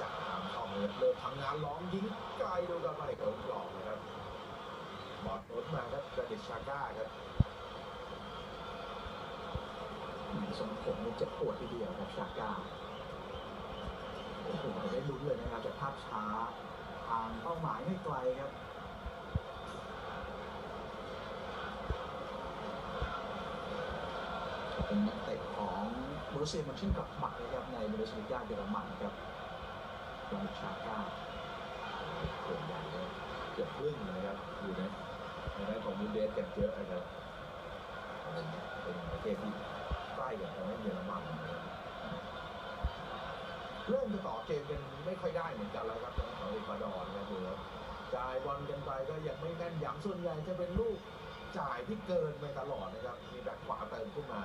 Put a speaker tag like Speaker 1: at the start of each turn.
Speaker 1: จากทางเข้าเลยทั้งงานร้องยิงไกลโดูกับไม่เข้ากรอบนะครับบอดรถมาครับกระดิชชาก้าครับ
Speaker 2: ทรงผมมีเจ็บปวดทีเดียวครับชาก้าโอ้โหได้ลุ้นเลยนะครับจากภาพช้าทางเป้าหมายไม่ไกลครับเป็นนักเตะของบรูเซียมันชิ่งกับบักนะครับในบูเดสลิก้าเยอรมันครับลงชาก้า
Speaker 1: ส่วนใหญ่ก็เกือบค รึ่งนะครับอยู่ในในนั้นของมูเดสกันเยอะนะครับเป็นประเทศที่ใกล้กับทางด้านเยอรมันนะครับเริ่มจะต่อเกมกันไม่ค่อยได้เหมือนกันแล้วครับทางของเอกวาดอร์นะครับจ่ายบอลกันไปก็ยังไม่แม่นยำส่วนใหญ่จะเป็นลูกจ่ายที่เกินไปตลอดนะครับ มีแบ็คขวาเติมขึ้นมา